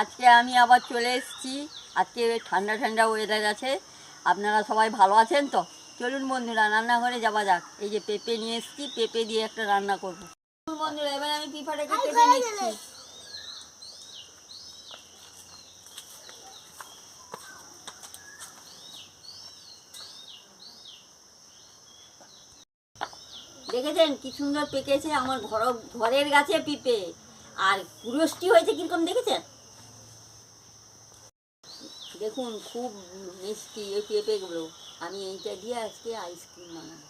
আজকে আমি আবার চলে এসেছি। আজকে ঠান্ডা ঠান্ডা ওয়েদার আছে। আপনারা সবাই ভালো আছেন তো? চলুন বন্ধুরা রান্নাঘরে যাওয়া যাক। এই যে পেঁপে নিয়ে এসেছি পেঁপে দিয়ে একটা রান্না করব। চলুন বন্ধুরা এবার আমি পিঠাটাকে কেটে নিচ্ছি। দেখেছেন কি সুন্দর পেকেছে আমার ঘর ঘরের গাছে পিপে। আর পুরষ্টি হয়েছে কীরকম দেখেছেন? দেখুন, খুব মিষ্টি, এই পেঁপেগুলো আমি এইটা দিয়ে আজকে আইসক্রিম বানাবো।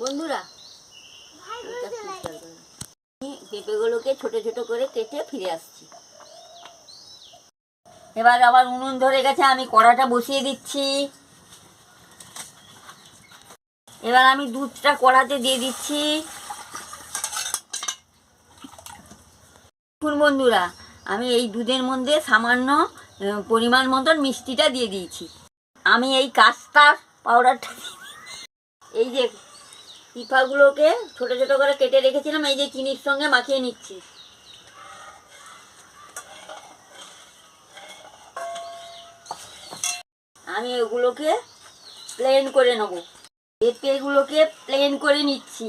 বন্ধুরা পেঁপেগুলোকে ছোট ছোট করে কেটে ফিরে আসছি। এবার আবার উনুন ধরে গেছে, আমি কড়াটা বসিয়ে দিচ্ছি। এবার আমি দুধটা কড়াতে দিয়ে দিচ্ছি। বন্ধুরা, আমি এই দুধের মধ্যে সামান্য পরিমাণ মতন মিষ্টিটা দিয়ে দিয়েছি। আমি এই কাস্টার পাউডারটা এই যে পিফাগুলোকে ছোট ছোট করে কেটে রেখেছিলাম, এই যে চিনির সঙ্গে মাখিয়ে নিচ্ছি। আমি এগুলোকে প্লেন করে নেব। পেঁপেগুলোকে প্লেন করে নিচ্ছি।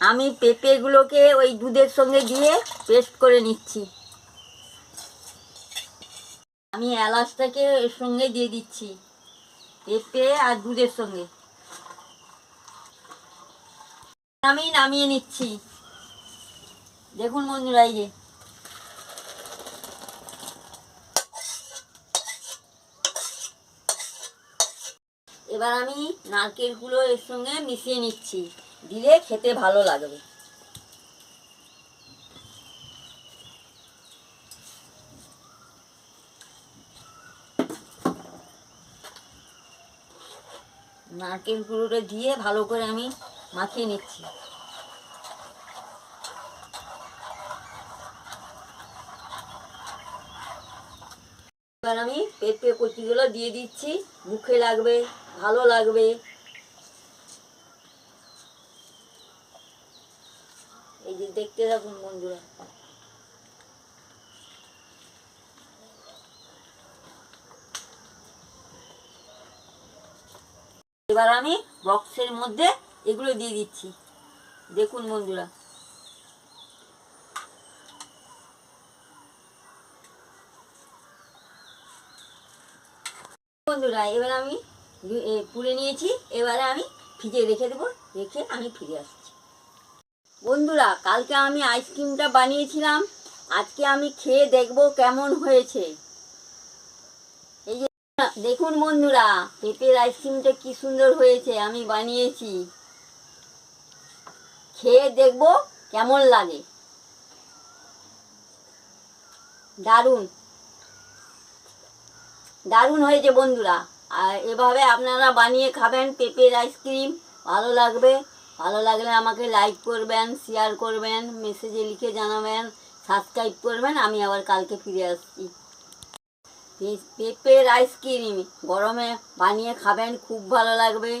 আমি পেঁপেগুলোকে ওই দুধের সঙ্গে দিয়ে পেস্ট করে নিচ্ছি। আমি এলাচটাকে এর সঙ্গে দিয়ে দিচ্ছি, পেঁপে আর দুধের সঙ্গে। আমি নামিয়ে নিচ্ছি। দেখুন বন্ধুরা এই যে। এবার আমি নারকেলগুলো এর সঙ্গে মিশিয়ে নিচ্ছি। দিলে খেতে ভালো লাগবে। নারকেল গুঁড়োটা দিয়ে ভালো করে আমি মাখিয়ে নিচ্ছি। এবার আমি পেঁপে কচিগুলো দিয়ে দিচ্ছি। মুখে লাগবে, ভালো লাগবে। এই যে দেখতে থাকুন বন্ধুরা। এবার আমি বক্সের মধ্যে এগুলো দিয়ে দিচ্ছি। দেখুন বন্ধুরা। বন্ধুরা, এবার আমি পুড়ে নিয়েছি, এবারে আমি ফ্রিজে রেখে দেবো, রেখে আমি ফিরে আসছি। বন্ধুরা, কালকে আমি আইসক্রিমটা বানিয়েছিলাম, আজকে আমি খেয়ে দেখব কেমন হয়েছে। এই যে, দেখুন বন্ধুরা, পেঁপের আইসক্রিমটা কি সুন্দর হয়েছে, আমি বানিয়েছি। খেয়ে দেখব কেমন লাগে। দারুণ। দারুণ হয়েছে বন্ধুরা। আর এভাবে আপনারা বানিয়ে খাবেন, পেঁপের আইসক্রিম, ভালো লাগবে। ভালো লাগলে আমাকে লাইক করবেন শেয়ার করবেন মেসেজে লিখে জানাবেন সাবস্ক্রাইব করবেন, আমি আবার কালকে ফিরে আসছি। পেঁপের আইসক্রিম গরমে বানিয়ে খাবেন, খুব ভালো লাগবে।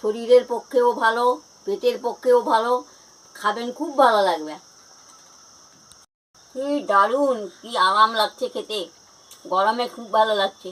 শরীরের পক্ষেও ভালো, পেটের পক্ষেও ভালো, খাবেন, খুব ভালো লাগবে। কি দারুণ, কি আরাম লাগছে খেতে। গরমে খুব ভালো লাগছে।